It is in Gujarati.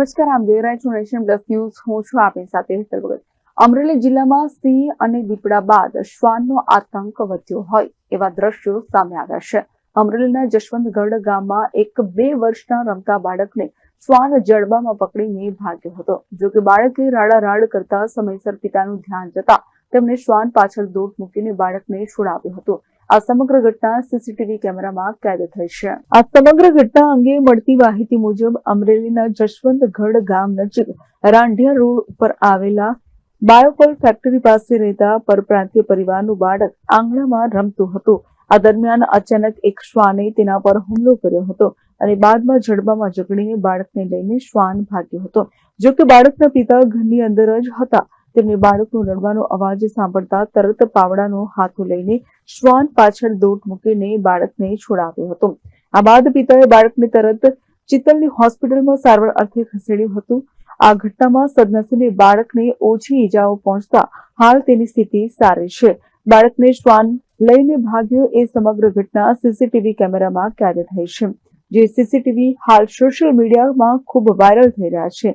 નમસ્કાર, આમ જોઈ રહ્યા છો નેશન પ્લસ ન્યૂઝ. હું છું આપની સાથે હેતલ ભગત. અમરેલી જિલ્લામાં સિંહ અને દીપડા બાદ શ્વાનનો આતંક વધ્યો હોય એવા દ્રશ્યો સામે આવ્યા છે. અમરેલીના જશવંતગઢ ગામમાં એક બે વર્ષના રમતા બાળકને શ્વાન જડબામાં પકડીને ભાગ્યો હતો. જો કે બાળકે રાડારાડ કરતા સમયસર પિતાનું ધ્યાન જતા તેમણે શ્વાન પાછળ દોટ મૂકીને બાળકને છોડાવ્યો હતો. આ સમગ્ર ઘટના સીસીટીવી કેમેરામાં કેદ થઈ છે. આ સમગ્ર ઘટના અંગે મળતી માહિતી મુજબ અમરેલીના જશવંતગઢ ગામ નજીક રાંઢિયા રોડ ઉપર આવેલા બાયોકોલ ફેક્ટરી પાસે રહેતા પરપ્રાંતીય પરિવારનું બાળક આંગણામાં રમતું હતું. આ દરમિયાન અચાનક એક શ્વાને તેના પર હુમલો કર્યો હતો અને બાદમાં જડબામાં જકડીને બાળકને લઈને શ્વાન ભાગ્યો હતો. જો કે બાળકના પિતા ઘરની અંદર જ હતા. તેમને બાળકનું રડવાનો અવાજ સાંભળતા તરત પાવડાનો હાથો લઈને શ્વાન પાછળ દોટ મૂકીને બાળકને છોડાવ્યો હતો. આ બાદ પિતાએ બાળકને તરત ચિત્તલની હોસ્પિટલમાં સારવાર અર્થે ખસેડ્યું હતું. આ ઘટનામાં સદનસીબે બાળકને ઓછી ઈજાઓ પહોંચતા હાલ તેની સ્થિતિ સારી છે. બાળકને શ્વાન લઈને ભાગ્યો એ સમગ્ર ઘટના સીસીટીવી કેમેરામાં કેદ થઈ છે. જે સીસીટીવી હાલ સોશિયલ મીડિયામાં ખૂબ વાયરલ થઈ રહ્યા છે.